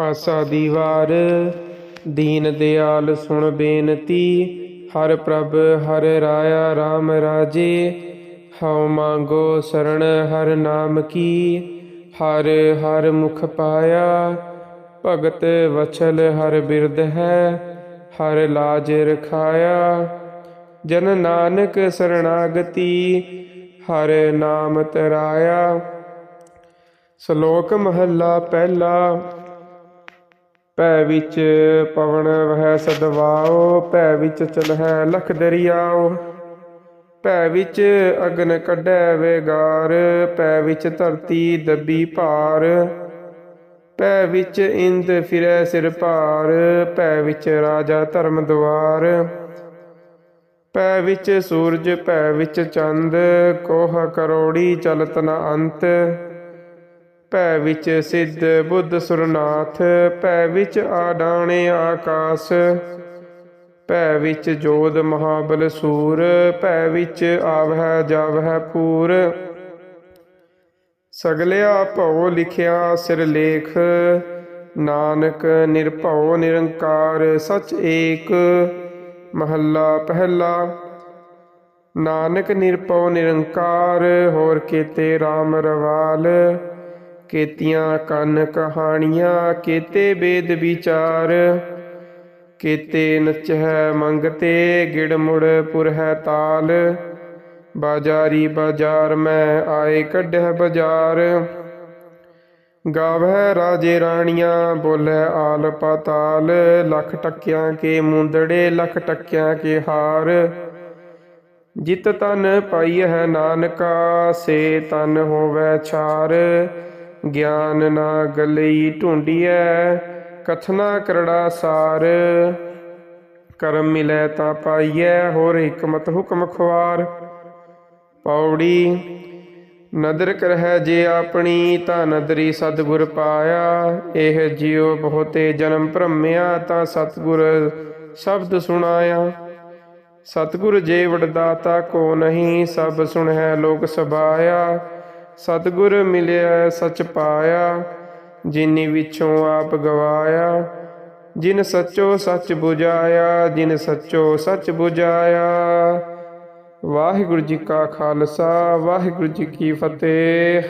ਆਸਾ ਦੀ ਵਾਰ ਦੀਨ ਦਿਆਲ ਸੁਣ ਬੇਨਤੀ, ਹਰ ਪ੍ਰਭ ਹਰ ਰਾਇਆ RAM ਰਾਜੇ, ਹਉ ਮੰਗੋ ਸਰਣ ਹਰ ਨਾਮ ਕੀ, ਹਰ ਹਰ ਮੁਖ ਪਾਇਆ, ਭਗਤ ਵਛਲ ਹਰ ਬਿਰਧ ਹੈ, ਹਰ ਲਾਜ ਰਖਾਇਆ। ਜਨ ਨਾਨਕ ਸਰਣਾਗਤੀ, ਹਰ ਨਾਮ ਤਰਾਇਆ। ਸ਼ਲੋਕ ਮਹੱਲਾ ਪਹਿਲਾ। ਭੈ ਵਿੱਚ ਪਵਨ ਵਹਿ ਸਦਵਾਓ ਭੈ ਵਿੱਚ ਚਲਹਿ ਲਖ ਦਰਿਆਓ ਭੈ ਵਿੱਚ ਅਗਨ ਕੱਢੈ ਵੇਗਾਰ, ਭੈ ਵਿੱਚ ਧਰਤੀ ਦੱਬੀ ਭਾਰ। ਭੈ ਵਿੱਚ ਇੰਦ ਫਿਰੈ ਸਿਰ ਭਾਰ, ਭੈ ਵਿੱਚ ਰਾਜਾ ਧਰਮ ਦੁਆਰ। ਭੈ ਵਿੱਚ ਸੂਰਜ, ਭੈ ਵਿੱਚ ਚੰਦ, ਕੋਹ ਕਰੋੜੀ ਚਲਤ ਨ ਅੰਤ। ਭੈ ਵਿੱਚ ਸਿੱਧ ਬੁੱਧ ਸੁਰਨਾਥ, ਭੈ ਵਿੱਚ ਆਡਾਣੇ ਆਕਾਸ। ਭੈ ਵਿੱਚ ਜੋਧ ਮਹਾਬਲ ਸੂਰ, ਭੈ ਵਿੱਚ ਆਵਹਿ ਜਾਵਹਿ ਪੂਰ। ਸਗਲਿਆ ਭਉ ਲਿਖਿਆ ਸਿਰ ਲੇਖ, ਨਾਨਕ ਨਿਰਭਉ ਨਿਰੰਕਾਰ ਸਚ ਏਕ। ਮਹੱਲਾ ਪਹਿਲਾ, ਨਾਨਕ ਨਿਰਭਉ ਨਿਰੰਕਾਰ, ਹੋਰ ਕੀਤੇ RAM ਰਵਾਲ। ਕੇਤੀਆਂ ਕੰਨ ਕਹਾਣੀਆਂ, ਕੇਤੇ ਬੇਦ ਵਿਚਾਰ। ਕੀਤੇ ਨਚਹਿ ਮੰਗਤੇ ਗਿੜ ਮੁੜ ਪੁਰ ਹੈ ਤਾਲ। ਬਾਜਾਰੀ ਬਾਜ਼ਾਰ ਮੈਂ ਆਏ ਕੱਢਹਿ ਬਾਜ਼ਾਰ। ਗਾਵੈ ਰਾਜੇ ਰਾਣੀਆਂ ਬੋਲੇ ਆਲ ਪਾਤਾਲ। ਲੱਖ ਟੱਕਿਆਂ ਕੇ ਮੁੰਦੜੇ, ਲੱਖ ਟੱਕਿਆਂ ਕੇ ਹਾਰ। ਜਿਤ ਤਨ ਪਾਈ ਹੈ ਨਾਨਕਾ, ਸੇ ਤਨ ਹੋਵੇ ਛਾਰ। ਗਿਆਨ ਨਾ ਗਲਈ ਢੂੰਡੀਐ, ਕਥਨਾ ਕਰੜਾ ਸਾਰ। ਕਰਮ ਮਿਲੈ ਤਾਂ ਪਾਈਐ, ਹੋਰ ਹਕਮਤ ਹੁਕਮ ਖੁਆਰ। ਪੌੜੀ, ਨਦਰ ਕਰਹਿ ਜੇ ਆਪਣੀ, ਤਾਂ ਨਦਰੀ ਸਤਿਗੁਰ ਪਾਇਆ। ਇਹ ਜਿਉ ਬਹੁਤੇ ਜਨਮ ਭ੍ਰਮਿਆ, ਤਾਂ ਸਤਿਗੁਰ ਸ਼ਬਦ ਸੁਣਾਇਆ। ਸਤਿਗੁਰ ਜੇ ਵਡਦਾਤਾ ਕੋ ਨਹੀਂ, ਸਭ ਸੁਣਹਿ ਲੋਕ ਸਬਾਇਆ ਸਤਿਗੁਰ ਮਿਲਿਆ, ਸਚ ਪਾਇਆ, ਜਿਨੀ ਵਿੱਚੋਂ ਆਪ ਗਵਾਇਆ। ਜਿਨ ਸੱਚੋ ਸੱਚ 부ਝਾਇਆ ਜਿਨ ਸੱਚੋ ਸੱਚ 부ਝਾਇਆ ਵਾਹਿਗੁਰੂ ਜੀ ਕਾ ਖਾਲਸਾ, ਵਾਹਿਗੁਰੂ ਜੀ ਕੀ ਫਤਿਹ।